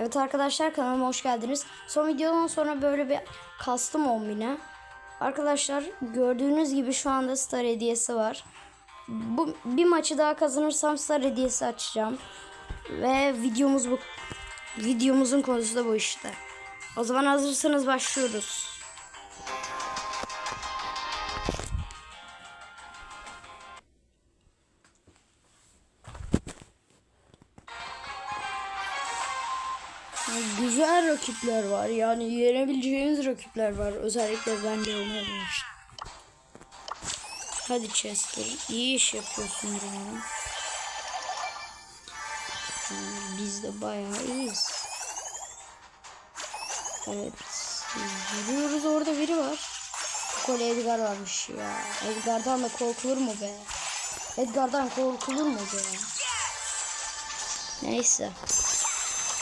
Evet arkadaşlar kanalıma hoş geldiniz. Son videodan sonra böyle bir kastım 10. Arkadaşlar gördüğünüz gibi şu anda star hediyesi var. Bu, bir maçı daha kazanırsam star hediyesi açacağım. Ve videomuz bu. Videomuzun konusu da bu işte. O zaman hazırsanız başlıyoruz. Güzel rakipler var. Yani yenebileceğiniz rakipler var. Özellikle bence olmadığım için. Hadi Chester. iyi iş yapıyorsun canım. Yani biz de bayağı iyiyiz. Evet. Yürüyoruz orada biri var. Kol Edgar varmış ya. Edgar'dan da korkulur mu be? Edgar'dan korkulur mu be? Neyse.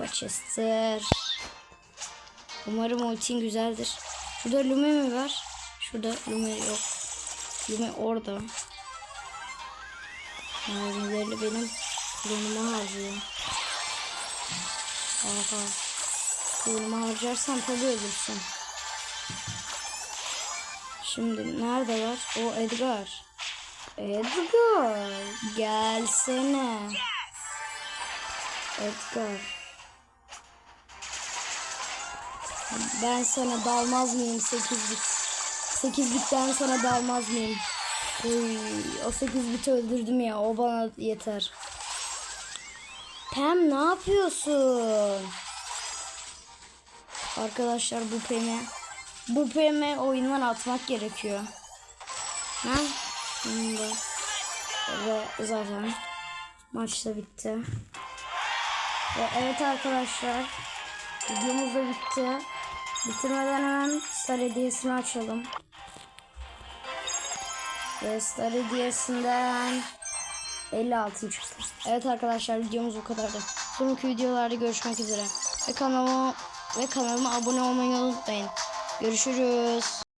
Merhaba Chester. Umarım ultin güzeldir. Şurada Lume mi var? Şurada Lume yok. Lume orada. Mermilerle benim kullanıma harcıyor. Aha. Kullanıma harcarsan tabii ölürsün. Şimdi nerede var? O Edgar. Edgar. Gelsene. Edgar. Ben sana dalmaz mıyım 8 bit? 8 bitten sonra dalmaz mıyım? Oy, o 8 biti öldürdüm ya. O bana yeter. Pem ne yapıyorsun? Arkadaşlar bu Pem'e bu Pem'e oyundan atmak gerekiyor. Ha? Şimdi ve zaten maç da bitti. Ve evet arkadaşlar videomuz da bitti. Bitirmeden hemen star hediyesini açalım. Ve star hediyesinden 50 çıktı. Evet arkadaşlar videomuz bu kadardı. Sonraki videolarda görüşmek üzere. Ve kanalıma, ve kanalıma abone olmayı unutmayın. Görüşürüz.